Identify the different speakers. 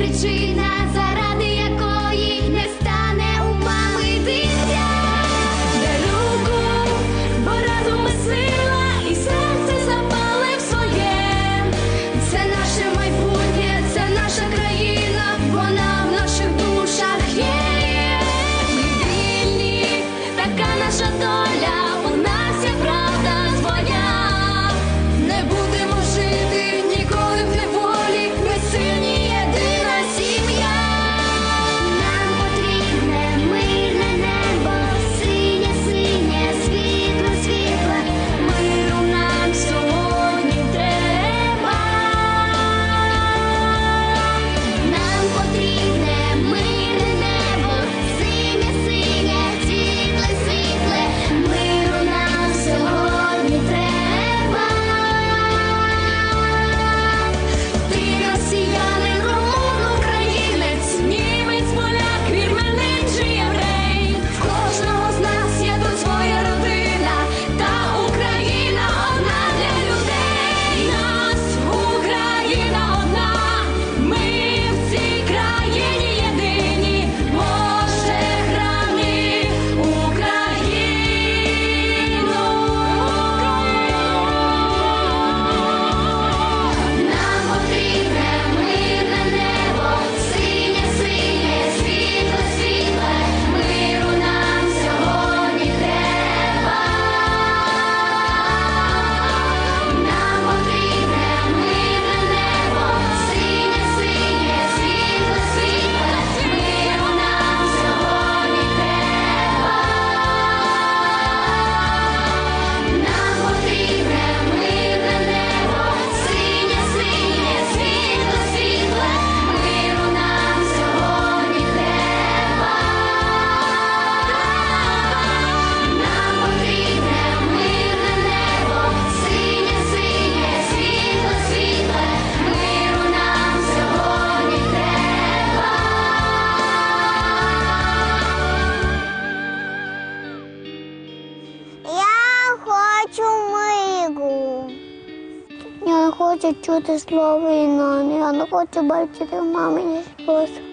Speaker 1: причина
Speaker 2: хочу чути слово іноні, я не хочу бачити в мамині спосіб.